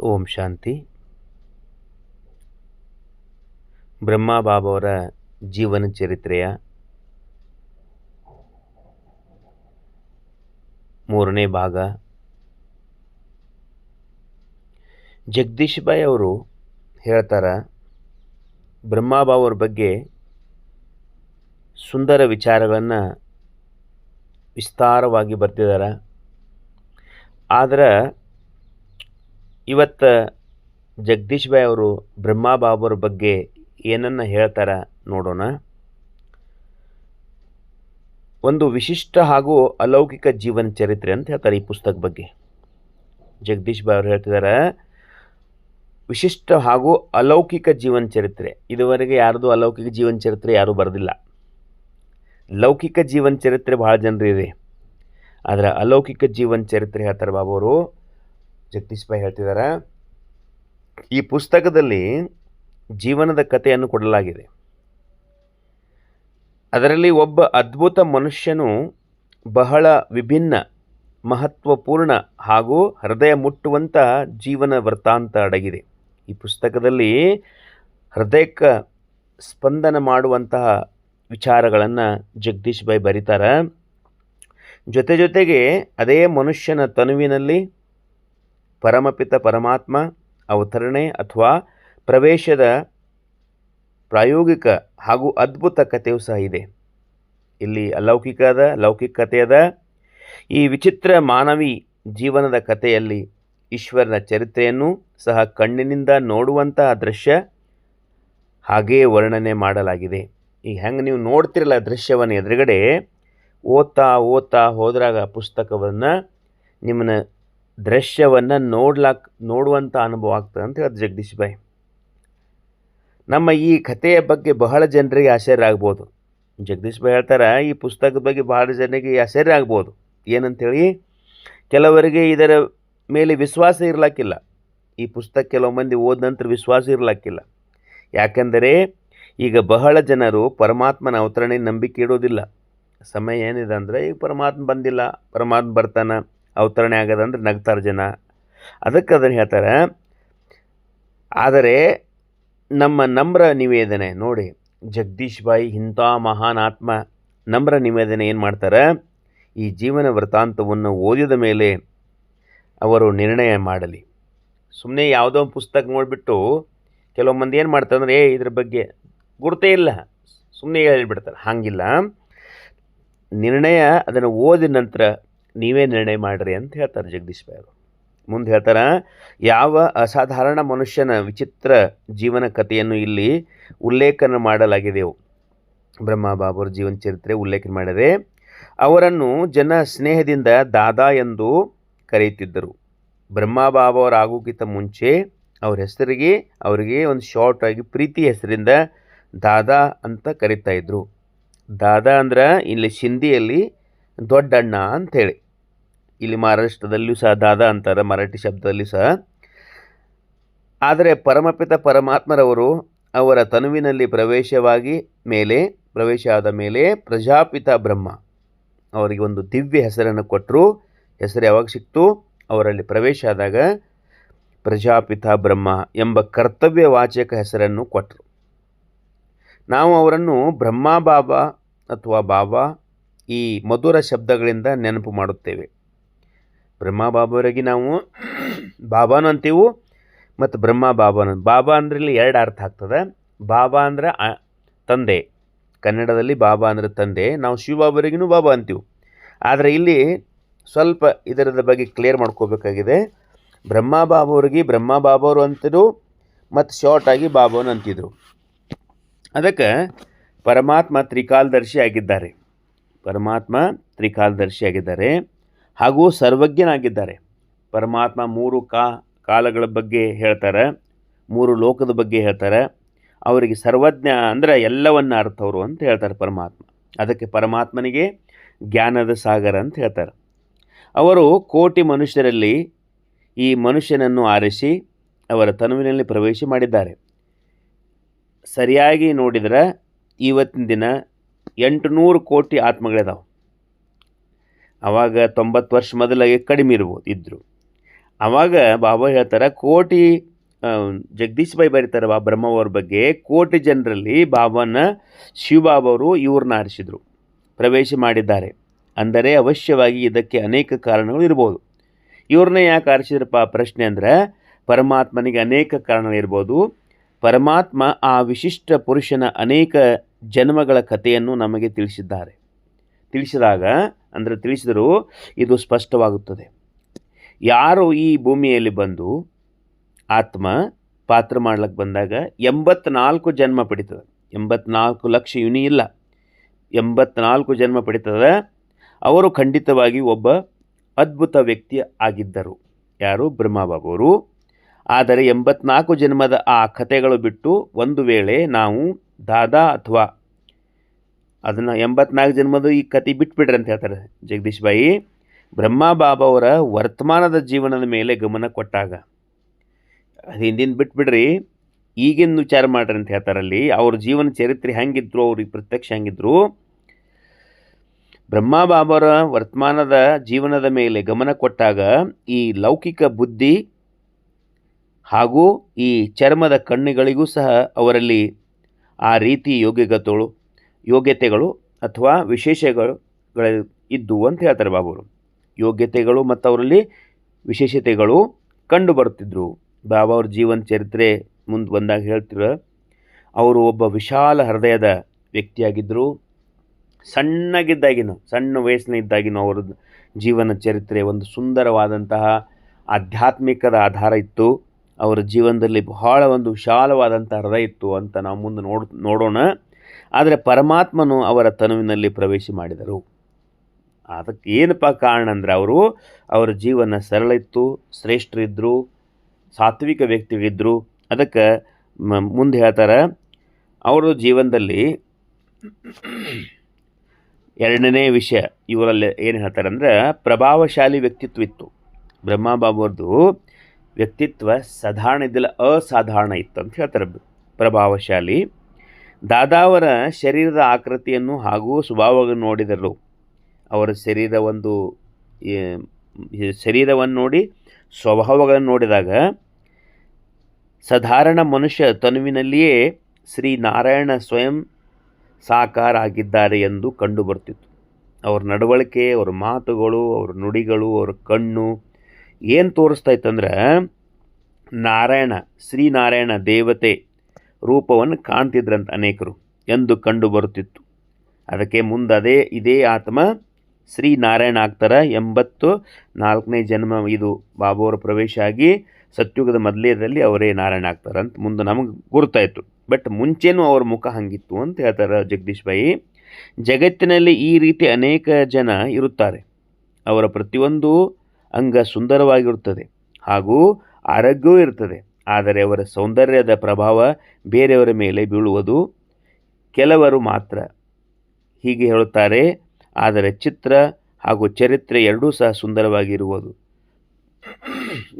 ಓಂ ಶಾಂತಿ. ಬ್ರಹ್ಮ ಬಾಬಾವರ ಜೀವನ ಚರಿತ್ರೆಯ ಮೂರನೇ ಭಾಗ. ಜಗದೀಶ್ ಬಾಯ್ ಅವರು ಹೇಳ್ತಾರೆ ಬ್ರಹ್ಮಬಾಬವ್ರ ಬಗ್ಗೆ ಸುಂದರ ವಿಚಾರಗಳನ್ನು ವಿಸ್ತಾರವಾಗಿ ಬರ್ತಿದ್ದಾರೆ ಆದ್ರೆ ಇವತ್ತು ಜಗದೀಶ್ ಬಾಯ್ ಅವರು ಬ್ರಹ್ಮಬಾಬರ ಬಗ್ಗೆ ಏನನ್ನು ಹೇಳ್ತಾರ ನೋಡೋಣ. ಒಂದು ವಿಶಿಷ್ಟ ಹಾಗೂ ಅಲೌಕಿಕ ಜೀವನ ಚರಿತ್ರೆ ಅಂತ ಹೇಳ್ತಾರೆ ಈ ಪುಸ್ತಕ ಬಗ್ಗೆ. ಜಗದೀಶ್ ಬಾಯ್ ಅವರು ಹೇಳ್ತಿದ್ದಾರೆ ವಿಶಿಷ್ಟ ಹಾಗೂ ಅಲೌಕಿಕ ಜೀವನ ಚರಿತ್ರೆ. ಇದುವರೆಗೆ ಯಾರ್ದು ಅಲೌಕಿಕ ಜೀವನ ಚರಿತ್ರೆ ಯಾರೂ ಬರೆದಿಲ್ಲ. ಲೌಕಿಕ ಜೀವನ ಚರಿತ್ರೆ ಭಾಳ ಜನರಿದೆ. ಆದರೆ ಅಲೌಕಿಕ ಜೀವನ ಚರಿತ್ರೆ ಹೇಳ್ತಾರೆ ಬಾಬು ಅವರು ಜಗದೀಶ್ ಭಾಯಿ ಹೇಳ್ತಿದ್ದಾರೆ. ಈ ಪುಸ್ತಕದಲ್ಲಿ ಜೀವನದ ಕಥೆಯನ್ನು ಕೊಡಲಾಗಿದೆ. ಅದರಲ್ಲಿ ಒಬ್ಬ ಅದ್ಭುತ ಮನುಷ್ಯನು ಬಹಳ ವಿಭಿನ್ನ, ಮಹತ್ವಪೂರ್ಣ ಹಾಗೂ ಹೃದಯ ಮುಟ್ಟುವಂಥ ಜೀವನ ವೃತ್ತಾಂತ ಅಡಗಿದೆ. ಈ ಪುಸ್ತಕದಲ್ಲಿ ಹೃದಯಕ್ಕೆ ಸ್ಪಂದನ ಮಾಡುವಂತಹ ವಿಚಾರಗಳನ್ನು ಜಗದೀಶ್ ಭಾಯಿ ಬರೀತಾರೆ. ಜೊತೆ ಜೊತೆಗೆ ಅದೇ ಮನುಷ್ಯನ ತನುವಿನಲ್ಲಿ ಪರಮಪಿತ ಪರಮಾತ್ಮ ಅವತರಣೆ ಅಥವಾ ಪ್ರವೇಶದ ಪ್ರಾಯೋಗಿಕ ಹಾಗೂ ಅದ್ಭುತ ಕಥೆಯೂ ಸಹ ಇದೆ. ಇಲ್ಲಿ ಅಲೌಕಿಕದ, ಲೌಕಿಕ ಕಥೆಯದ, ಈ ವಿಚಿತ್ರ ಮಾನವಿ ಜೀವನದ ಕಥೆಯಲ್ಲಿ ಈಶ್ವರನ ಚರಿತ್ರೆಯನ್ನು ಸಹ ಕಣ್ಣಿನಿಂದ ನೋಡುವಂತಹ ದೃಶ್ಯ ಹಾಗೇ ವರ್ಣನೆ ಮಾಡಲಾಗಿದೆ. ಈಗ ಹೆಂಗೆ ನೀವು ನೋಡ್ತಿರಲ್ಲ ದೃಶ್ಯವನ್ನು ಎದುರುಗಡೆ, ಓದ್ತಾ ಓದ್ತಾ ಹೋದ್ರಾಗ ಪುಸ್ತಕವನ್ನು ನಿಮ್ಮನ್ನ ದೃಶ್ಯವನ್ನು ನೋಡ್ಲಾಕ್ ನೋಡುವಂಥ ಅನುಭವ ಆಗ್ತದೆ ಅಂತ ಹೇಳಿದ ಜಗದೀಶ್ ಭಾಯಿ. ನಮ್ಮ ಈ ಕಥೆಯ ಬಗ್ಗೆ ಬಹಳ ಜನರಿಗೆ ಆಶ್ಚರ್ಯ ಆಗ್ಬೋದು. ಜಗದೀಶ್ ಭಾಯಿ ಹೇಳ್ತಾರೆ, ಈ ಪುಸ್ತಕದ ಬಗ್ಗೆ ಬಹಳ ಜನರಿಗೆ ಆಶ್ಚರ್ಯ ಆಗ್ಬೋದು. ಏನಂಥೇಳಿ ಕೆಲವರಿಗೆ ಇದರ ಮೇಲೆ ವಿಶ್ವಾಸ ಇರಲಿಕ್ಕಿಲ್ಲ ಈ ಪುಸ್ತಕ ಕೆಲವು ಮಂದಿ ಓದ ನಂತರ ವಿಶ್ವಾಸ ಇರಲಿಕ್ಕಿಲ್ಲ ಯಾಕೆಂದರೆ, ಈಗ ಬಹಳ ಜನರು ಪರಮಾತ್ಮನ ಅವತರಣೆ ನಂಬಿಕೆ ಇಡೋದಿಲ್ಲ. ಸಮಯ ಏನಿದೆ ಅಂದರೆ, ಈಗ ಪರಮಾತ್ಮ ಬಂದಿಲ್ಲ, ಪರಮಾತ್ಮ ಬರ್ತಾನೆ ಅವತರಣೆ ಆಗದಂದ್ರೆ ನಗ್ತಾರೆ ಜನ. ಅದಕ್ಕೆ ಅದನ್ನು ಹೇಳ್ತಾರೆ, ಆದರೆ ನಮ್ಮ ನಮ್ರ ನಿವೇದನೆ ನೋಡಿ, ಜಗದೀಶ್ ಬಾಯಿ ಇಂಥ ಮಹಾನ್ ಆತ್ಮ, ನಮ್ರ ನಿವೇದನೆ ಏನು ಮಾಡ್ತಾರೆ, ಈ ಜೀವನ ವೃತ್ತಾಂತವನ್ನು ಓದಿದ ಮೇಲೆ ಅವರು ನಿರ್ಣಯ ಮಾಡಲಿ. ಸುಮ್ಮನೆ ಯಾವುದೋ ಒಂದು ಪುಸ್ತಕ ನೋಡಿಬಿಟ್ಟು ಕೆಲವು ಮಂದಿ ಏನು ಮಾಡ್ತಾರೆ ಅಂದರೆ, ಏ, ಇದ್ರ ಬಗ್ಗೆ ಗುರ್ತೇ ಇಲ್ಲ. ಸುಮ್ಮನೆ ಹೇಳಿಬಿಡ್ತಾರೆ. ಹಾಗಿಲ್ಲ. ನಿರ್ಣಯ ಅದನ್ನು ಓದಿದ ನಂತರ ನೀವೇ ನಿರ್ಣಯ ಮಾಡಿರಿ ಅಂತ ಹೇಳ್ತಾರೆ ಜಗದೀಶ್ ಬಾಯ್ ಅವರು. ಮುಂದೆ ಹೇಳ್ತಾರೆ, ಯಾವ ಅಸಾಧಾರಣ ಮನುಷ್ಯನ ವಿಚಿತ್ರ ಜೀವನ ಕಥೆಯನ್ನು ಇಲ್ಲಿ ಉಲ್ಲೇಖನ ಮಾಡಲಾಗಿದೆವು ಬ್ರಹ್ಮ ಬಾಬುರ ಜೀವನ ಚರಿತ್ರೆ ಉಲ್ಲೇಖ ಮಾಡಿದೆ ಅವರನ್ನು ಜನ ಸ್ನೇಹದಿಂದ ದಾದಾ ಎಂದು ಕರೆಯುತ್ತಿದ್ದರು. ಬ್ರಹ್ಮ ಬಾಬಾವರ ಆಗೋಕ್ಕಿಂತ ಮುಂಚೆ ಅವ್ರ ಹೆಸರಿಗೆ, ಅವರಿಗೆ ಒಂದು ಶಾರ್ಟ್ ಆಗಿ ಪ್ರೀತಿ ಹೆಸರಿಂದ ದಾದಾ ಅಂತ ಕರೀತಾ ಇದ್ದರು ದಾದಾ ಅಂದ್ರೆ ಇಲ್ಲಿ ಸಿಂಧಿಯಲ್ಲಿ ದೊಡ್ಡಣ್ಣ ಅಂಥೇಳಿ ಇಲ್ಲಿ ಮಹಾರಾಷ್ಟ್ರದಲ್ಲಿಯೂ ಸಹ ದಾದ ಅಂತಾರೆ, ಮರಾಠಿ ಶಬ್ದದಲ್ಲಿ ಸಹ. ಆದರೆ ಪರಮಪಿತ ಪರಮಾತ್ಮರವರು ಅವರ ತನುವಿನಲ್ಲಿ ಪ್ರವೇಶವಾಗಿ ಮೇಲೆ, ಪ್ರವೇಶ ಆದ ಮೇಲೆ ಪ್ರಜಾಪಿತ ಬ್ರಹ್ಮ. ಅವರಿಗೆ ಒಂದು ದಿವ್ಯ ಹೆಸರನ್ನು ಕೊಟ್ಟರು. ಹೆಸರು ಯಾವಾಗ ಸಿಕ್ತು? ಅವರಲ್ಲಿ ಪ್ರವೇಶ ಆದಾಗ ಪ್ರಜಾಪಿತ ಬ್ರಹ್ಮ ಎಂಬ ಕರ್ತವ್ಯ ವಾಚಕ ಹೆಸರನ್ನು ಕೊಟ್ಟರು. ನಾವು ಅವರನ್ನು ಬ್ರಹ್ಮ, ಬಾಬಾ ಅಥವಾ ಬಾಬಾ ಈ ಮಧುರ ಶಬ್ದಗಳಿಂದ ನೆನಪು ಮಾಡುತ್ತೇವೆ. ಬ್ರಹ್ಮ ಬಾಬಾವರಿಗೆ ನಾವು ಬಾಬಾನು ಅಂತೀವು ಮತ್ತು ಬ್ರಹ್ಮ ಬಾಬಾನು. ಬಾಬಾ ಅಂದ್ರೆ ಇಲ್ಲಿ ಎರಡು ಅರ್ಥ ಆಗ್ತದೆ. ಬಾಬಾ ಅಂದ್ರೆ ತಂದೆ. ಕನ್ನಡದಲ್ಲಿ ಬಾಬಾ ಅಂದರೆ ತಂದೆ. ನಾವು ಶಿವಬಾಬರಿಗೂ ಬಾಬಾ ಅಂತೀವಿ. ಆದರೆ ಇಲ್ಲಿ ಸ್ವಲ್ಪ ಇದರದ ಬಗ್ಗೆ ಕ್ಲಿಯರ್ ಮಾಡ್ಕೋಬೇಕಾಗಿದೆ. ಬ್ರಹ್ಮ ಬಾಬಾವ್ರಿಗೆ ಬ್ರಹ್ಮ ಬಾಬಾವರು ಅಂತಿದ್ರು ಮತ್ತು ಶಾರ್ಟ್ ಆಗಿ ಬಾಬಾನು ಅಂತಿದ್ರು. ಅದಕ್ಕೆ ಪರಮಾತ್ಮ ತ್ರಿಕಾಲದರ್ಶಿ ಆಗಿದ್ದಾರೆ. ಪರಮಾತ್ಮ ತ್ರಿಕಾಲದರ್ಶಿ ಆಗಿದ್ದಾರೆ. ಹಾಗೂ ಸರ್ವಜ್ಞನಾಗಿದ್ದಾರೆ. ಪರಮಾತ್ಮ ಮೂರು ಕಾ, ಕಾಲಗಳ ಬಗ್ಗೆ ಹೇಳ್ತಾರೆ, ಮೂರು ಲೋಕದ ಬಗ್ಗೆ ಹೇಳ್ತಾರೆ. ಅವರಿಗೆ ಸರ್ವಜ್ಞ ಅಂದರೆ ಎಲ್ಲವನ್ನ ಅರ್ಥವರು ಅಂತ ಹೇಳ್ತಾರೆ ಪರಮಾತ್ಮ. ಅದಕ್ಕೆ ಪರಮಾತ್ಮನಿಗೆ ಜ್ಞಾನದ ಸಾಗರ ಅಂತ ಹೇಳ್ತಾರೆ. ಅವರು ಕೋಟಿ ಮನುಷ್ಯರಲ್ಲಿ ಈ ಮನುಷ್ಯನನ್ನು ಆರಿಸಿ ಅವರ ತನುವಿನಲ್ಲಿ ಪ್ರವೇಶ ಮಾಡಿದ್ದಾರೆ. ಸರಿಯಾಗಿ ನೋಡಿದರೆ ಇವತ್ತಿನ ದಿನ ಎಂಟುನೂರು ಕೋಟಿ ಆತ್ಮಗಳಿದಾವೆ. ಆವಾಗ ತೊಂಬತ್ತು ವರ್ಷ ಮೊದಲಾಗೆ ಕಡಿಮೆ ಇರ್ಬೋದು ಇದ್ದರು ಆವಾಗ ಬಾಬಾ ಹೇಳ್ತಾರೆ, ಕೋಟಿ ಜಗದೀಶ್ ಬಾಯಿ ಬರೀತಾರೆ ಬಾ, ಬ್ರಹ್ಮವ್ರ ಬಗ್ಗೆ, ಕೋಟಿ ಜನರಲ್ಲಿ ಬಾಬಾನ ಶಿವಬಾಬಾ ಅವರು ಇವ್ರನ್ನ ಆರಿಸಿದರು, ಪ್ರವೇಶ ಮಾಡಿದ್ದಾರೆ. ಅಂದರೆ ಅವಶ್ಯವಾಗಿ ಇದಕ್ಕೆ ಅನೇಕ ಕಾರಣಗಳು ಇರ್ಬೋದು. ಇವ್ರನ್ನೇ ಯಾಕೆ ಆರಿಸಿದ್ರಪ್ಪ, ಪ್ರಶ್ನೆ ಅಂದರೆ ಪರಮಾತ್ಮನಿಗೆ ಅನೇಕ ಕಾರಣಗಳಿರ್ಬೋದು ಪರಮಾತ್ಮ ಆ ವಿಶಿಷ್ಟ ಪುರುಷನ ಅನೇಕ ಜನ್ಮಗಳ ಕಥೆಯನ್ನು ನಮಗೆ ತಿಳಿಸಿದ್ದಾರೆ. ತಿಳಿಸಿದಾಗ ಅಂದರೆ ತಿಳಿಸಿದರೂ ಇದು ಸ್ಪಷ್ಟವಾಗುತ್ತದೆ. ಯಾರು ಈ ಭೂಮಿಯಲ್ಲಿ ಬಂದು ಆತ್ಮ ಪಾತ್ರ ಮಾಡ್ಲಿಕ್ಕೆ ಬಂದಾಗ ಎಂಬತ್ನಾಲ್ಕು ಜನ್ಮ ಪಡಿತದೆ. ಎಂಬತ್ನಾಲ್ಕು ಲಕ್ಷ ಯುನಿ ಇಲ್ಲ. ಎಂಬತ್ನಾಲ್ಕು ಜನ್ಮ ಪಡಿತದೆ ಅವರು ಖಂಡಿತವಾಗಿ ಒಬ್ಬ ಅದ್ಭುತ ವ್ಯಕ್ತಿ ಆಗಿದ್ದರು. ಯಾರು? ಬ್ರಹ್ಮಬಾಬುವರು. ಆದರೆ ಎಂಬತ್ನಾಲ್ಕು ಜನ್ಮದ ಆ ಕಥೆಗಳು ಬಿಟ್ಟು ಒಂದು ವೇಳೆ ನಾವು ದಾದಾ ಅಥವಾ ಅದನ್ನು ಎಂಬತ್ನಾಲ್ಕು ಜನ್ಮದ ಈ ಕತೆ ಬಿಟ್ಬಿಡ್ರಿ ಅಂತ ಹೇಳ್ತಾರೆ ಜಗದೀಶ್ ಬಾಯಿ. ಬ್ರಹ್ಮ ಬಾಬಾ ಅವರ ವರ್ತಮಾನದ ಜೀವನದ ಮೇಲೆ ಗಮನ ಕೊಟ್ಟಾಗ. ಅದು ಹಿಂದಿನ ಬಿಟ್ಬಿಡ್ರಿ. ಈಗಿನ ವಿಚಾರ ಮಾಡ್ರಿ ಅಂತ ಹೇಳ್ತಾರಲ್ಲಿ ಅವ್ರ ಜೀವನ ಚರಿತ್ರೆ ಹೆಂಗಿದ್ರು ಅವ್ರಿಗೆ ಪ್ರತ್ಯಕ್ಷ ಹೆಂಗಿದ್ರು. ಬ್ರಹ್ಮ ಬಾಬರ ವರ್ತಮಾನದ ಜೀವನದ ಮೇಲೆ ಗಮನ ಕೊಟ್ಟಾಗ ಈ ಲೌಕಿಕ ಬುದ್ಧಿ ಹಾಗೂ ಈ ಚರ್ಮದ ಕಣ್ಣುಗಳಿಗೂ ಸಹ ಅವರಲ್ಲಿ ಆ ರೀತಿ ಯೋಗ್ಯಗತಗಳು ಯೋಗ್ಯತೆಗಳು ಅಥವಾ ವಿಶೇಷಗಳು ಇದ್ದುವು ಅಂತ ಹೇಳ್ತಾರೆ ಬಾಬುರು. ಯೋಗ್ಯತೆಗಳು ಮತ್ತು ಅವರಲ್ಲಿ ವಿಶೇಷತೆಗಳು ಕಂಡು ಬರುತ್ತಿದ್ದರು ಬಾಬಾ ಅವ್ರ ಜೀವನ ಚರಿತ್ರೆ ಮುಂದೆ ಬಂದಾಗ ಹೇಳ್ತಿರ, ಅವರು ಒಬ್ಬ ವಿಶಾಲ ಹೃದಯದ ವ್ಯಕ್ತಿಯಾಗಿದ್ದರು ಸಣ್ಣಗಿದ್ದಾಗಿನೂ, ಸಣ್ಣ ವಯಸ್ಸಿನ ಇದ್ದಾಗಿನೂ ಅವರ ಜೀವನ ಚರಿತ್ರೆ ಒಂದು ಸುಂದರವಾದಂತಹ ಆಧ್ಯಾತ್ಮಿಕದ ಆಧಾರ ಇತ್ತು. ಅವರ ಜೀವನದಲ್ಲಿ ಬಹಳ ಒಂದು ವಿಶಾಲವಾದಂಥ ಹೃದಯ ಇತ್ತು ಅಂತ ನಾವು ಮುಂದೆ ನೋಡ್, ನೋಡೋಣ. ಆದರೆ ಪರಮಾತ್ಮನು ಅವರ ತನುವಿನಲ್ಲಿ ಪ್ರವೇಶ ಮಾಡಿದರು. ಅದಕ್ಕೆ ಏನಪ್ಪ ಕಾರಣ ಅಂದರೆ ಅವರು ಅವರ ಜೀವನ ಸರಳ ಇತ್ತು ಶ್ರೇಷ್ಠರಿದ್ದರು ಸಾತ್ವಿಕ ವ್ಯಕ್ತಿಗಳಿದ್ದರು ಅದಕ್ಕೆ ಮುಂದೆ ಹೇಳ್ತಾರೆ, ಅವರ ಜೀವನದಲ್ಲಿ ಎರಡನೇ ವಿಷಯ ಇವರಲ್ಲಿ ಏನು ಹೇಳ್ತಾರೆ ಅಂದರೆ ಪ್ರಭಾವಶಾಲಿ ವ್ಯಕ್ತಿತ್ವ ಇತ್ತು. ಬ್ರಹ್ಮಬಾಬವ್ರದ್ದು ವ್ಯಕ್ತಿತ್ವ ಸಾಧಾರಣ ಇದ್ದಿಲ್ಲ, ಅಸಾಧಾರಣ ಇತ್ತು ಅಂತ ಹೇಳ್ತಾರೆ. ಪ್ರಭಾವಶಾಲಿ ದಾದಾವರ ಶರೀರದ ಆಕೃತಿಯನ್ನು ಹಾಗೂ ಸ್ವಭಾವವನ್ನು ನೋಡಿದರು ಅವರ ಶರೀರ ಒಂದು ಶರೀರವನ್ನು ನೋಡಿ, ಸ್ವಭಾವಗಳನ್ನು ನೋಡಿದಾಗ ಸಾಧಾರಣ ಮನುಷ್ಯ ತನುವಿನಲ್ಲಿಯೇ ಶ್ರೀ ನಾರಾಯಣ ಸ್ವಯಂ ಸಾಕಾರ ಆಗಿದ್ದಾರೆ ಎಂದು ಕಂಡು ಬರ್ತಿತ್ತು. ಅವ್ರ ನಡವಳಿಕೆ, ಅವ್ರ ಮಾತುಗಳು, ಅವ್ರ ನುಡಿಗಳು, ಅವ್ರ ಕಣ್ಣು ಏನು ತೋರಿಸ್ತಾ ಇತ್ತಂದ್ರೆ ನಾರಾಯಣ ಶ್ರೀನಾರಾಯಣ ದೇವತೆ ರೂಪವನ್ನು ಕಾಣ್ತಿದ್ರಂತ ಅನೇಕರು ಎಂದು ಕಂಡು ಬರುತ್ತಿತ್ತು. ಅದಕ್ಕೆ ಮುಂದೆ ಅದೇ, ಇದೇ ಆತ್ಮ ಶ್ರೀನಾರಾಯಣ ಆಗ್ತಾರ ಎಂಬತ್ತು ನಾಲ್ಕನೇ ಜನ್ಮ ಇದು ಬಾಬುವರ ಪ್ರವೇಶ ಆಗಿ ಸತ್ಯುಗದ ಮೊದಲೇದಲ್ಲಿ ಅವರೇ ನಾರಾಯಣ ಆಗ್ತಾರೆ ಅಂತ ಮುಂದೆ ನಮಗೆ ಗುರುತಾಯಿತು ಬಟ್ ಮುಂಚೆನೂ ಅವ್ರ ಮುಖ ಹಂಗಿತ್ತು ಅಂತ ಹೇಳ್ತಾರೆ ಜಗದೀಶ್ ಬಾಯಿ. ಜಗತ್ತಿನಲ್ಲಿ ಈ ರೀತಿ ಅನೇಕ ಜನ ಇರುತ್ತಾರೆ. ಅವರ ಪ್ರತಿಯೊಂದು ಅಂಗ ಸುಂದರವಾಗಿರುತ್ತದೆ ಹಾಗೂ ಆರೋಗ್ಯವೂ ಇರ್ತದೆ. ಆದರೆ ಅವರ ಸೌಂದರ್ಯದ ಪ್ರಭಾವ ಬೇರೆಯವರ ಮೇಲೆ ಬೀಳುವುದು ಕೆಲವರು ಮಾತ್ರ. ಹೀಗೆ ಹೇಳುತ್ತಾರೆ, ಆದರೆ ಚಿತ್ರ ಹಾಗೂ ಚರಿತ್ರೆ ಎರಡೂ ಸಹ ಸುಂದರವಾಗಿರುವುದು.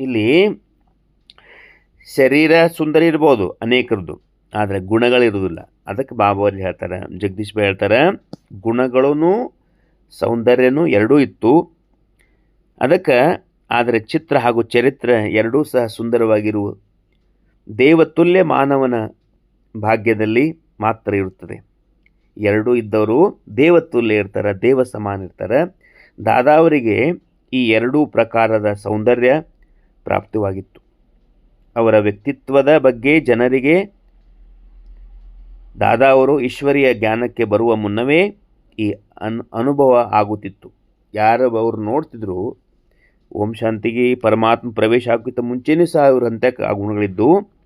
ಇಲ್ಲಿ ಶರೀರ ಸುಂದರ ಇರ್ಬೋದು ಅನೇಕರದ್ದು, ಆದರೆ ಗುಣಗಳಿರುವುದಿಲ್ಲ. ಅದಕ್ಕೆ ಬಾಬಾ ಅವ್ರು ಹೇಳ್ತಾರೆ, ಜಗದೀಶ್ ಬಾಯಿ ಹೇಳ್ತಾರೆ, ಗುಣಗಳೂ ಸೌಂದರ್ಯನೂ ಎರಡೂ ಇತ್ತು. ಅದಕ್ಕೆ, ಆದರೆ ಚಿತ್ರ ಹಾಗೂ ಚರಿತ್ರೆ ಎರಡೂ ಸಹ ಸುಂದರವಾಗಿರುವ ದೇವತುಲ್ಯ ಮಾನವನ ಭಾಗ್ಯದಲ್ಲಿ ಮಾತ್ರ ಇರುತ್ತದೆ. ಎರಡೂ ಇದ್ದವರು ದೇವತುಲ್ಯ ಇರ್ತಾರೆ, ದೇವ ಸಮಾನ ಇರ್ತಾರೆ. ದಾದಾವರಿಗೆ ಈ ಎರಡೂ ಪ್ರಕಾರದ ಸೌಂದರ್ಯ ಪ್ರಾಪ್ತವಾಗಿತ್ತು. ಅವರ ವ್ಯಕ್ತಿತ್ವದ ಬಗ್ಗೆ ಜನರಿಗೆ ದಾದಾ ಅವರು ಈಶ್ವರಿಯ ಜ್ಞಾನಕ್ಕೆ ಬರುವ ಮುನ್ನವೇ ಈ ಅನ್ ಅನುಭವ ಆಗುತ್ತಿತ್ತು. ಯಾರು ಅವರು ನೋಡ್ತಿದ್ರು, ಓಂ ಶಾಂತಿಗೆ ಪರಮಾತ್ಮ ಪ್ರವೇಶ ಆಗೋಕ್ಕಿಂತ ಮುಂಚೆನೂ ಸಹ ಅವರಂತೆ ಆ ಗುಣಗಳಿದ್ದು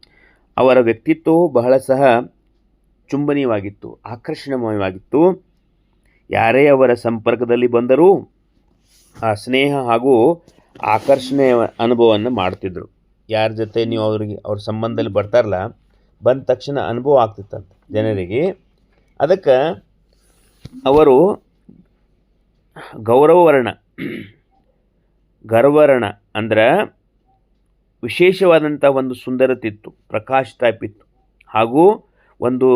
ಅವರ ವ್ಯಕ್ತಿತ್ವವು ಬಹಳ ಸಹ ಚುಂಬನೀಯವಾಗಿತ್ತು, ಆಕರ್ಷಣೀಯವಾಗಿತ್ತು. ಯಾರೇ ಅವರ ಸಂಪರ್ಕದಲ್ಲಿ ಬಂದರೂ ಆ ಸ್ನೇಹ ಹಾಗೂ ಆಕರ್ಷಣೆಯ ಅನುಭವವನ್ನು ಮಾಡ್ತಿದ್ರು. ಯಾರ ಜೊತೆ ನೀವು ಅವ್ರಿಗೆ, ಅವ್ರ ಸಂಬಂಧದಲ್ಲಿ ಬರ್ತಾರಲ್ಲ, ಬಂದ ತಕ್ಷಣ ಅನುಭವ ಆಗ್ತಿತ್ತಂತೆ ಜನರಿಗೆ. ಅದಕ್ಕೆ ಅವರು ಗೌರವವರ್ಣ ಗರ್ವರ್ಣ ಅಂದ್ರೆ ವಿಶೇಷವಾದಂಥ ಒಂದು ಸುಂದರತೆ ಇತ್ತು ಪ್ರಕಾಶ್ ಟೈಪ್ ಇತ್ತು ಹಾಗೂ ಒಂದು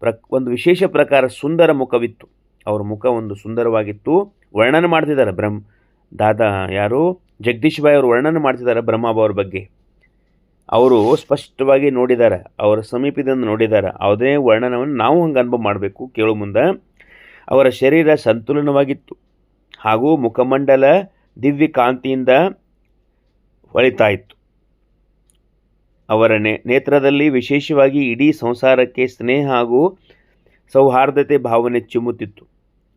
ಪ್ರ ಒಂದು ವಿಶೇಷ ಪ್ರಕಾರ ಸುಂದರ ಮುಖವಿತ್ತು. ಅವರ ಮುಖ ಒಂದು ಸುಂದರವಾಗಿತ್ತು. ವರ್ಣನೆ ಮಾಡ್ತಿದ್ದಾರೆ ಬ್ರಹ್ಮ, ದಾದಾ ಯಾರು? ಜಗದೀಶ್ ಬಾಯಿ ಅವರು ವರ್ಣನೆ ಮಾಡ್ತಿದ್ದಾರೆ ಬ್ರಹ್ಮಾಬ ಅವ್ರ ಬಗ್ಗೆ. ಅವರು ಸ್ಪಷ್ಟವಾಗಿ ನೋಡಿದ್ದಾರೆ, ಅವರ ಸಮೀಪದಿಂದ ನೋಡಿದ್ದಾರೆ ಅದೇ ವರ್ಣನವನ್ನು ನಾವು ಹಂಗೆ ಅನುಭವ ಮಾಡಬೇಕು ಕೇಳೋ ಮುಂದೆ. ಅವರ ಶರೀರ ಸಂತುಲನವಾಗಿತ್ತು. ಹಾಗೂ ಮುಖಮಂಡಲ ದಿವ್ಯ ಕಾಂತಿಯಿಂದ ಹೊಳಿತಾ ಇತ್ತು ಅವರ ನೇತ್ರದಲ್ಲಿ ವಿಶೇಷವಾಗಿ ಇಡೀ ಸಂಸಾರಕ್ಕೆ ಸ್ನೇಹ ಹಾಗೂ ಸೌಹಾರ್ದತೆ ಭಾವನೆ ಚಿಮ್ಮುತ್ತಿತ್ತು.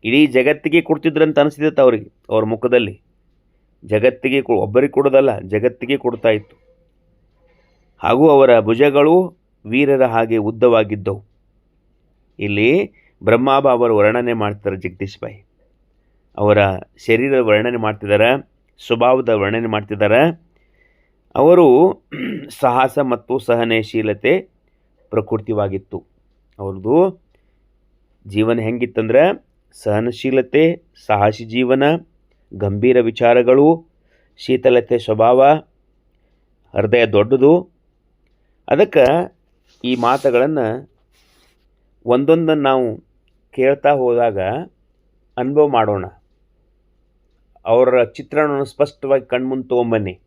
ಇಡೀ ಜಗತ್ತಿಗೆ ಕೊಡ್ತಿದ್ರಂತ ಅನಿಸ್ತಿತ್ತು ಅವರಿಗೆ, ಅವ್ರ ಮುಖದಲ್ಲಿ. ಜಗತ್ತಿಗೆ ಕೊ, ಒಬ್ಬರಿಗೆ ಕೊಡೋದಲ್ಲ, ಜಗತ್ತಿಗೆ ಕೊಡ್ತಾ ಇತ್ತು. ಹಾಗೂ ಅವರ ಭುಜಗಳು ವೀರರ ಹಾಗೆ ಉದ್ದವಾಗಿದ್ದವು. ಇಲ್ಲಿ ಬ್ರಹ್ಮಾಬಾಬರು ವರ್ಣನೆ ಮಾಡ್ತಾರೆ ಜಗದೀಶ್ ಬಾಯಿ ಅವರ ಶರೀರದ ವರ್ಣನೆ ಮಾಡ್ತಿದ್ದಾರೆ ಸ್ವಭಾವದ ವರ್ಣನೆ ಮಾಡ್ತಿದ್ದಾರೆ ಅವರು ಸಾಹಸ ಮತ್ತು ಸಹನಶೀಲತೆ ಪ್ರಕೃತಿವಾಗಿತ್ತು. ಅವ್ರದ್ದು ಜೀವನ ಹೆಂಗಿತ್ತಂದ್ರೆ ಸಹನಶೀಲತೆ, ಸಾಹಸಿ ಜೀವನ, ಗಂಭೀರ ವಿಚಾರಗಳು, ಶೀತಲತೆ ಸ್ವಭಾವ, ಹೃದಯ ದೊಡ್ಡದು. ಅದಕ್ಕೆ ಈ ಮಾತುಗಳನ್ನು ಒಂದೊಂದನ್ನು ನಾವು ಕೇಳ್ತಾ ಹೋದಾಗ ಅನುಭವ ಮಾಡೋಣ. ಅವರ ಚಿತ್ರಣವನ್ನು ಸ್ಪಷ್ಟವಾಗಿ ಕಣ್ಮುಂದೆ ತೊಗೊಂಬನ್ನಿ.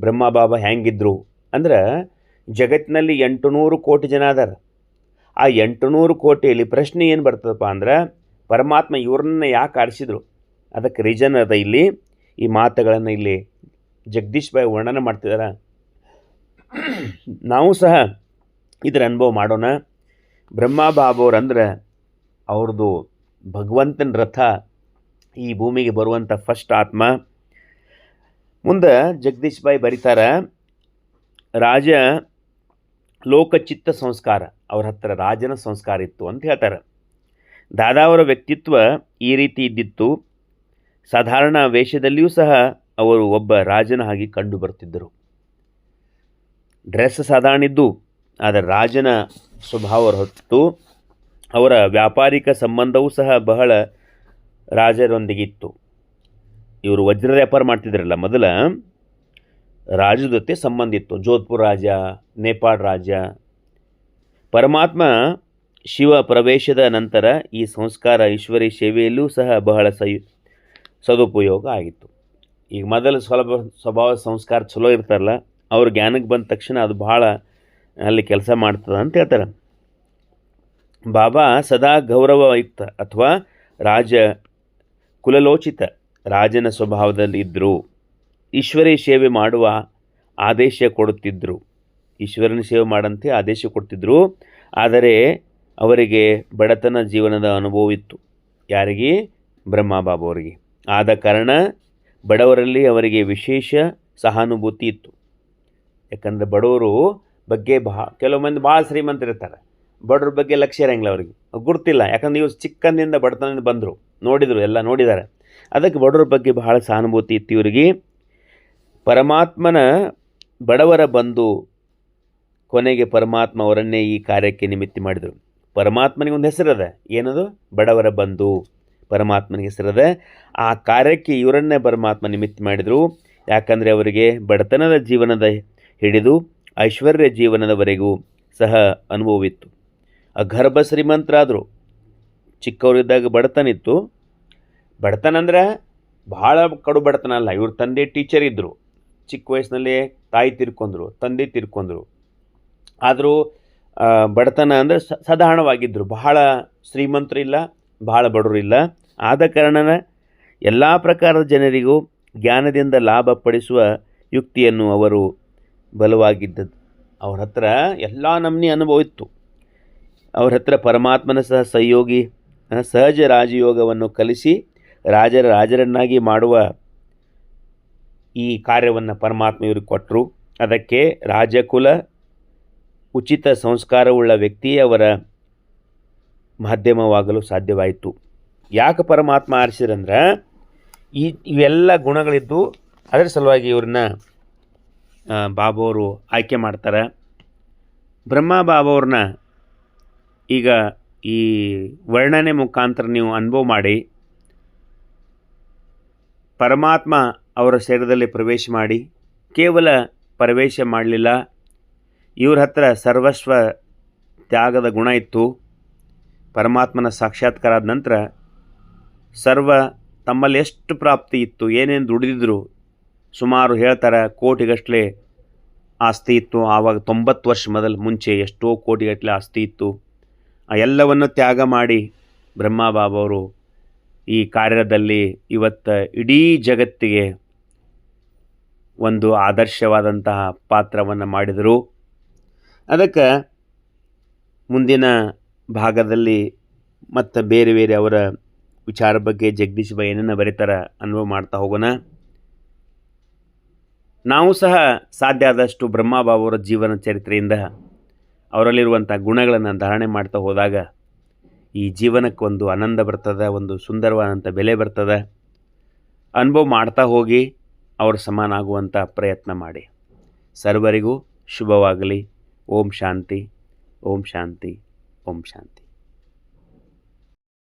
ಬ್ರಹ್ಮ ಬಾಬಾ ಹೆಂಗಿದ್ರು ಅಂದ್ರೆ ಜಗತ್ತಿನಲ್ಲಿ ಎಂಟು ನೂರು ಕೋಟಿ ಜನ ಅದಾರ. ಆ ಎಂಟು ನೂರು ಕೋಟಿಯಲ್ಲಿ ಪ್ರಶ್ನೆ ಏನು ಬರ್ತದಪ್ಪ ಅಂದ್ರೆ ಪರಮಾತ್ಮ ಇವ್ರನ್ನ ಯಾಕೆ ಆಡಿಸಿದ್ರು ಅದಕ್ಕೆ ರೀಸನ್ ಅದ ಇಲ್ಲಿ. ಈ ಮಾತುಗಳನ್ನು ಇಲ್ಲಿ ಜಗದೀಶ್ ಬಾಯಿ ವರ್ಣನೆ ಮಾಡ್ತಿದ್ದಾರೆ ನಾವು ಸಹ ಇದರ ಅನುಭವ ಮಾಡೋಣ. ಬ್ರಹ್ಮ ಅಂದ್ರೆ ಅವ್ರದ್ದು ಭಗವಂತನ ರಥ ಈ ಭೂಮಿಗೆ ಬರುವಂಥ ಫಸ್ಟ್ ಆತ್ಮ. ಮುಂದೆ ಜಗದೀಶ್ ಬಾಯಿ ಬರೀತಾರೆ, ರಾಜ ಲೋಕಚಿತ್ತ ಸಂಸ್ಕಾರ, ಅವ್ರ ಹತ್ರ ರಾಜನ ಸಂಸ್ಕಾರ ಇತ್ತು ಅಂತ ಹೇಳ್ತಾರೆ. ದಾದಾವರ ವ್ಯಕ್ತಿತ್ವ ಈ ರೀತಿ ಇದ್ದಿತ್ತು. ಸಾಧಾರಣ ವೇಷದಲ್ಲಿಯೂ ಸಹ ಅವರು ಒಬ್ಬ ರಾಜನ ಹಾಗೆ ಕಂಡು ಬರ್ತಿದ್ದರು. ಡ್ರೆಸ್ ಸಾಧಾರಣ ಇದ್ದು, ಆದರೆ ರಾಜನ ಸ್ವಭಾವ ಹೊತ್ತು ಅವರ ವ್ಯಾಪಾರಿಕ ಸಂಬಂಧವೂ ಸಹ ಬಹಳ ರಾಜರೊಂದಿಗಿತ್ತು ಇವರು ವಜ್ರ ವ್ಯಾಪಾರ ಮಾಡ್ತಿದ್ರಲ್ಲ ಮೊದಲ ಜೊತೆ ಸಂಬಂಧ ಇತ್ತು. ಜೋಧ್ಪುರ್ ರಾಜ, ನೇಪಾಳ ರಾಜ. ಪರಮಾತ್ಮ ಶಿವ ಪ್ರವೇಶದ ನಂತರ ಈ ಸಂಸ್ಕಾರ, ಈಶ್ವರಿ ಸೇವೆಯಲ್ಲೂ ಸಹ ಬಹಳ ಸೈ ಸದುಪಯೋಗ ಆಗಿತ್ತು. ಈಗ ಮೊದಲು ಸ್ವಲ್ಪ ಸ್ವಭಾವ ಸಂಸ್ಕಾರ ಚಲೋ ಇರ್ತಾರಲ್ಲ, ಅವ್ರ ಜ್ಞಾನಕ್ಕೆ ಬಂದ ತಕ್ಷಣ ಅದು ಭಾಳ ಅಲ್ಲಿ ಕೆಲಸ ಮಾಡ್ತದೆ ಅಂತ ಹೇಳ್ತಾರೆ. ಬಾಬಾ ಸದಾ ಗೌರವಯುಕ್ತ ಅಥವಾ ರಾಜ ಕುಲಲೋಚಿತ. ರಾಜನ ಸ್ವಭಾವದಲ್ಲಿ ಇದ್ದರು ಈಶ್ವರಿ ಸೇವೆ ಮಾಡುವ ಆದೇಶ ಕೊಡುತ್ತಿದ್ದರು. ಈಶ್ವರನ ಸೇವೆ ಮಾಡಂತೆ ಆದೇಶ ಕೊಡ್ತಿದ್ದರು ಆದರೆ ಅವರಿಗೆ ಬಡತನ ಜೀವನದ ಅನುಭವವಿತ್ತು. ಯಾರಿಗೆ? ಬ್ರಹ್ಮಬಾಬು ಅವರಿಗೆ. ಆದ ಕಾರಣ ಬಡವರಲ್ಲಿ ಅವರಿಗೆ ವಿಶೇಷ ಸಹಾನುಭೂತಿ ಇತ್ತು. ಯಾಕಂದರೆ ಬಡವರು ಬಗ್ಗೆ ಬಹಳ ಕೆಲವು ಮಂದಿ ಭಾಳ ಶ್ರೀಮಂತರಿರ್ತಾರೆ ಬಡವ್ರ ಬಗ್ಗೆ ಲಕ್ಷ್ಯ ಇರಂಗಿಲ್ಲ ಅವರಿಗೆ. ಗುರ್ತಿಲ್ಲ ಯಾಕಂದ್ರೆ ಇವರು ಚಿಕ್ಕಂದಿಂದ ಬಡತನದಿಂದ ಬಂದರು. ನೋಡಿದರು, ಎಲ್ಲ ನೋಡಿದ್ದಾರೆ. ಅದಕ್ಕೆ ಬಡವರ ಬಗ್ಗೆ ಬಹಳ ಸಹಾನುಭೂತಿ ಇತ್ತು ಇವರಿಗೆ. ಪರಮಾತ್ಮನ ಬಡವರ ಬಂದು ಕೊನೆಗೆ ಪರಮಾತ್ಮ ಅವರನ್ನೇ ಈ ಕಾರ್ಯಕ್ಕೆ ನಿಮಿತ್ತ ಮಾಡಿದರು. ಪರಮಾತ್ಮನಿಗೆ ಒಂದು ಹೆಸರದ ಏನದು? ಬಡವರ ಬಂಧು ಪರಮಾತ್ಮನಿಗೆ ಹೆಸರದ ಆ ಕಾರ್ಯಕ್ಕೆ ಇವರನ್ನೇ ಪರಮಾತ್ಮ ನಿಮಿತ್ತ ಮಾಡಿದರು. ಯಾಕಂದರೆ ಅವರಿಗೆ ಬಡತನದ ಜೀವನದ ಹಿಡಿದು ಐಶ್ವರ್ಯ ಜೀವನದವರೆಗೂ ಸಹ ಅನುಭವವಿತ್ತು. ಅಗರ್ಭ ಶ್ರೀಮಂತರಾದರು. ಚಿಕ್ಕವರಿದ್ದಾಗ ಬಡತನ ಬಡತನ ಅಂದ್ರೆ ಭಾಳ ಕಡು ಬಡತನ ಅಲ್ಲ. ಇವ್ರ ತಂದೆ ಟೀಚರ್ ಇದ್ದರು ಚಿಕ್ಕ ವಯಸ್ಸಿನಲ್ಲಿ ತಾಯಿ ತಿರ್ಕೊಂಡ್ರು ತಂದೆ ತಿರ್ಕೊಂಡ್ರು ಆದರೂ ಬಡತನ ಅಂದರೆ ಸಾಧಾರಣವಾಗಿದ್ದರು ಬಹಳ ಶ್ರೀಮಂತರಿಲ್ಲ ಬಹಳ ಬಡವರಿಲ್ಲ. ಆದ ಕಾರಣನ ಎಲ್ಲ ಪ್ರಕಾರದ ಜನರಿಗೂ ಜ್ಞಾನದಿಂದ ಲಾಭ ಪಡಿಸುವ ಯುಕ್ತಿಯನ್ನು ಅವರು ಬಲವಾಗಿದ್ದದ್ದು. ಅವ್ರ ಹತ್ರ ಎಲ್ಲ ನಮ್ನಿ ಅನುಭವ ಇತ್ತು. ಅವ್ರ ಹತ್ರ ಪರಮಾತ್ಮನ ಸಹ ಸಹಯೋಗಿ ಸಹಜ ರಾಜಯೋಗವನ್ನು ಕಲಿಸಿ ರಾಜರ ರಾಜರನ್ನಾಗಿ ಮಾಡುವ ಈ ಕಾರ್ಯವನ್ನು ಪರಮಾತ್ಮ ಇವರು ಕೊಟ್ಟರು. ಅದಕ್ಕೆ ರಾಜಕುಲ, ಉಚಿತ ಸಂಸ್ಕಾರವುಳ್ಳ ವ್ಯಕ್ತಿ ಅವರ ಮಾಧ್ಯಮವಾಗಲು ಸಾಧ್ಯವಾಯಿತು. ಯಾಕೆ ಪರಮಾತ್ಮ ಆರಿಸಿರಂದ್ರೆ ಈ ಇವೆಲ್ಲ ಗುಣಗಳಿದ್ದು ಅದರ ಸಲುವಾಗಿ ಇವ್ರನ್ನ ಬಾಬವರು ಆಯ್ಕೆ ಮಾಡ್ತಾರೆ. ಬ್ರಹ್ಮ ಬಾಬವ್ರನ್ನ ಈಗ ಈ ವರ್ಣನೆ ಮುಖಾಂತರ ನೀವು ಅನುಭವ ಮಾಡಿ. ಪರಮಾತ್ಮ ಅವರ ಶರೀರದಲ್ಲಿ ಪ್ರವೇಶ ಮಾಡಿ ಕೇವಲ ಪ್ರವೇಶ ಮಾಡಲಿಲ್ಲ. ಇವ್ರ ಹತ್ರ ಸರ್ವಸ್ವ ತ್ಯಾಗದ ಗುಣ ಇತ್ತು. ಪರಮಾತ್ಮನ ಸಾಕ್ಷಾತ್ಕಾರ ಆದ ನಂತರ ಸರ್ವ ತಮ್ಮಲ್ಲಿ ಎಷ್ಟು ಪ್ರಾಪ್ತಿ ಇತ್ತು, ಏನೇನು ದುಡಿದಿದ್ರು, ಸುಮಾರು ಹೇಳ್ತಾರೆ ಕೋಟಿಗಟ್ಟಲೆ ಆಸ್ತಿ ಇತ್ತು. ಆವಾಗ ತೊಂಬತ್ತು ವರ್ಷ ಮೊದಲು ಮುಂಚೆ ಎಷ್ಟೋ ಕೋಟಿಗಟ್ಟಲೆ ಆಸ್ತಿ ಇತ್ತು. ಆ ಎಲ್ಲವನ್ನು ತ್ಯಾಗ ಮಾಡಿ ಬ್ರಹ್ಮಬಾಬವರು ಈ ಕಾರ್ಯದಲ್ಲಿ ಇವತ್ತು ಇಡೀ ಜಗತ್ತಿಗೆ ಒಂದು ಆದರ್ಶವಾದಂತಹ ಪಾತ್ರವನ್ನು ಮಾಡಿದರು. ಅದಕ್ಕೆ ಮುಂದಿನ ಭಾಗದಲ್ಲಿ ಮತ್ತು ಬೇರೆ ಬೇರೆ ಅವರ ವಿಚಾರ ಬಗ್ಗೆ ಜಗದೀಶ್ ಬೈ ಏನನ್ನು ಬರೀತಾರೆ ಅನುಭವ ಮಾಡ್ತಾ ಹೋಗೋಣ. ನಾವು ಸಹ ಸಾಧ್ಯ ಆದಷ್ಟು ಬ್ರಹ್ಮಬಾಬುವರ ಜೀವನ ಚರಿತ್ರೆಯಿಂದ ಅವರಲ್ಲಿರುವಂಥ ಗುಣಗಳನ್ನು ಧಾರಣೆ ಮಾಡ್ತಾ ಹೋದಾಗ ಈ ಜೀವನಕ್ಕೆ ಒಂದು ಆನಂದ ಬರ್ತದೆ, ಒಂದು ಸುಂದರವಾದಂಥ ಬೆಲೆ ಬರ್ತದೆ. ಅನುಭವ ಮಾಡ್ತಾ ಹೋಗಿ ಅವ್ರ ಸಮಾನ ಆಗುವಂಥ ಪ್ರಯತ್ನ ಮಾಡಿ. ಸರ್ವರಿಗೂ ಶುಭವಾಗಲಿ. ಓಂ ಶಾಂತಿ. ಓಂ ಶಾಂತಿ. ಓಂ ಶಾಂತಿ.